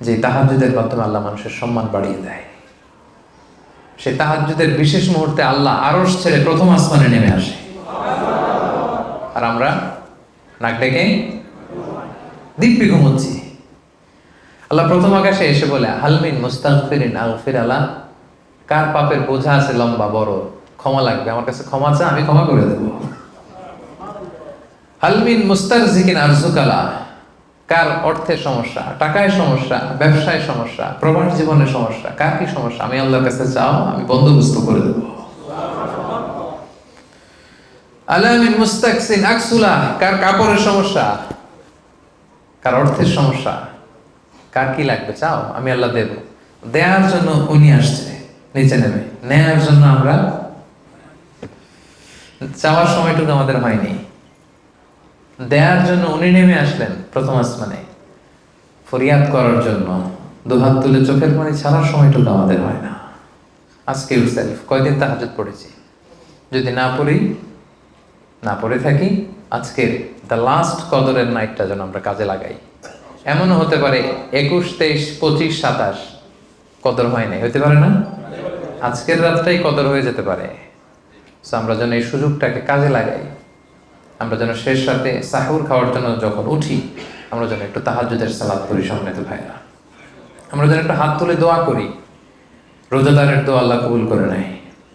যে তাহাজুদের মাধ্যমে আল্লাহ মানুষের সম্মান বাড়িয়ে দেয়। সে তাহাজুদের বিশেষ মুহূর্তে আল্লাহ ছেড়ে প্রথম আসমানে নেমে আসে। আর আমরা নাক ডেকে দিব্যি ঘুমোচ্ছি। আল্লাহ প্রথম আকাশে এসে বলে হালমিন মুস্তাকফিরিন আলফির আল্লাহ কার পাপের বোঝা আছে লম্বা, বড়? ক্ষমা লাগবে। আমার কাছে ক্ষমা চা আমি ক্ষমা করে দেবো। হালমিন মুস্তারজিকিন আরজুকালা। কার অর্থের সমস্যা? টাকায় সমস্যা, ব্যবসায় সমস্যা, প্রবাস জীবনের সমস্যা, কার কি সমস্যা? আমি আল্লাহর কাছে চাও, আমি বন্দোবস্ত করে দেব। আলামিন মুস্তাকসিন, আকসুলা, কার কাপড়ের সমস্যা? কার অর্থের সমস্যা? কার কি লাগবে? চাও, আমি আল্লাহ দেব। দেওয়ার জন্য উনি আসছে, নিচে নেমে। নেয়ার জন্য আমরা চাওয়ার সময়টুকু আমাদের হয়নি। দেওয়ার জন্য উনি নেমে আসলেন প্রথম আসমানে। ফরিয়াদ করার জন্য। দুহাত তুলে চোখের পানি ছাড়ার সময়টুকু আমাদের হয় না। আজকে সেলফ কয়দিন তাহাজুদ পড়েছি? যদি না পড়ি, না পড়ে থাকি, আজকের দ্য লাস্ট কদরের নাইটটা যেন আমরা কাজে লাগাই। এমনও হতে পারে একুশ, তেইশ, পঁচিশ, সাতাশ কদর হয় নাই হতে পারে না? আজকের রাতটাই কদর হয়ে যেতে পারে। আমরা যেন এই সুযোগটাকে কাজে লাগাই। আমরা যেন শেষ রাতে সাহুর খাওয়ার জন্য যখন উঠি, আমরা যেন একটু তাহাজুদের সালাদ করি সম্মিলিত ভাইরা আমরা যেন একটু হাত তুলে দোয়া করি। রোজাদারের দোয়া আল্লাহ কবুল করে নেয়।